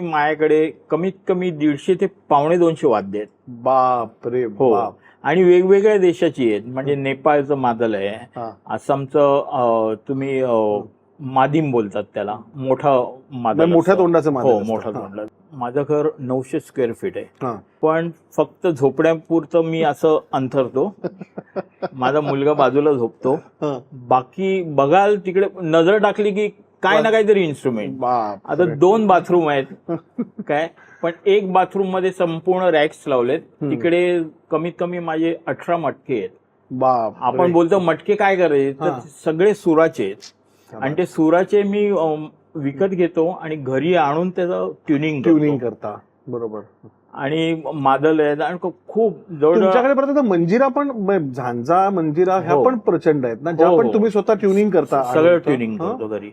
माझ्याकडे कमीत कमी दीडशे ते पावणे दोनशे वाद्य आहेत बाप रे हो बाप आणि वेगवेगळ्या देशाची आहेत म्हणजे नेपाळचं मादल आहे हा. आसामचं अं, तुम्ही अं, मादिम बोलतात त्याला मोठा मादल म्हणजे मोठ्या असतं. तोंडाचं मादल हो असतं. मोठा हा. तोंड माझं घर नऊशे स्क्वेअर फीट आहे हा. पण फक्त झोपड्यापुरतं मी असं अंथरतो माझा मुलगा बाजूला झोपतो हा. बाकी बघाल तिकडे नजर टाकली की काय ना काहीतरी इन्स्ट्रुमेंट बाप आता. दोन बाथरूम आहेत. काय? पण एक बाथरूममध्ये संपूर्ण रॅक्स लावलेत. तिकडे कमीत कमी माझे अठरा मटके आहेत. बाप आपण. बोलतो मटके काय करायचे? तर. सगळे सुराचे आहेत. आणि ते सुराचे मी विकत घेतो आणि घरी आणून त्याचं ट्युनिंग ट्युनिंग करता. बरोबर आणि मादल आहेत आणि खूप जवळ तुमच्याकडे परत आता मंजिरा पण म- झांजा मंजिरा ह्या हो. पण प्रचंड आहेत ना ज्या हो, पण हो. तुम्ही स्वतः ट्युनिंग करता सगळं ट्युनिंग? करतो घरी